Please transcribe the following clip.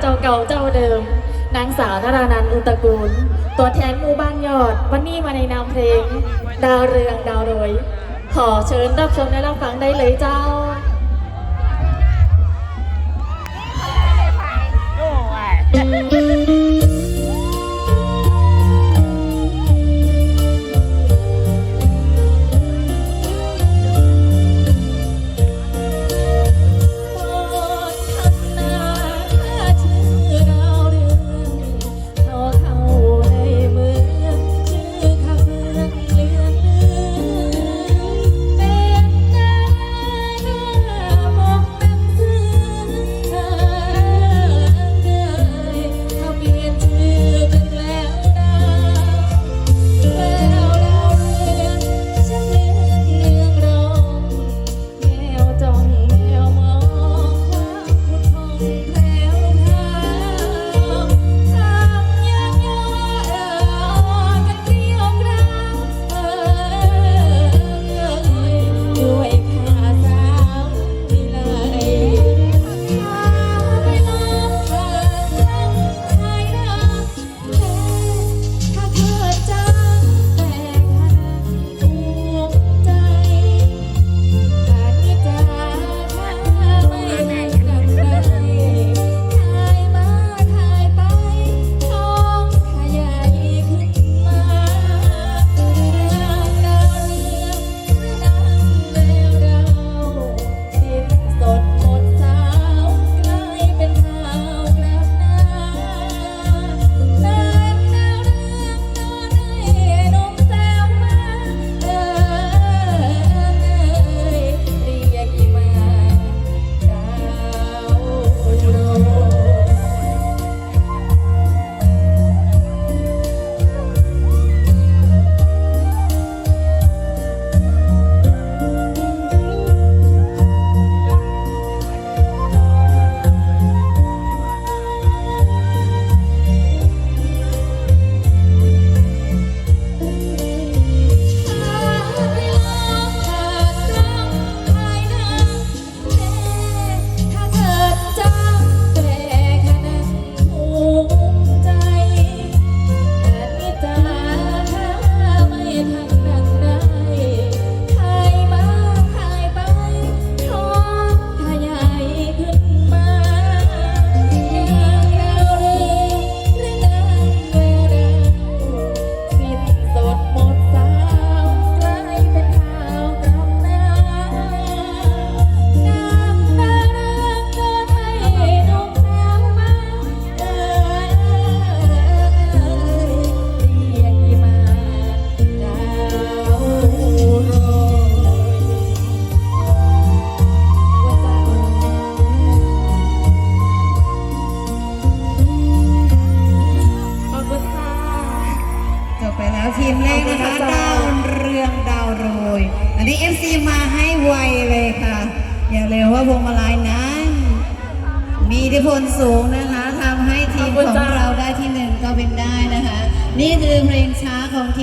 เจ้าเก่าเจ้าเดิม นางสาวนารานันอุตกูล ตัวแทนหมู่บ้านยอด วันนี้มาในนามเพลง ดาวเรืองดาวโรย ขอเชิญรับชมและรับฟังได้เลยเจ้า อันนี้เอฟซีมาให้ไวเลยค่ะ อย่าเร็วว่าพวงมาลัยนะมีอิทธิพลสูงนะคะทำให้ทีมของเราได้ที่หนึ่งก็เป็นได้นะคะ นี่คือเพลงช้าของทีม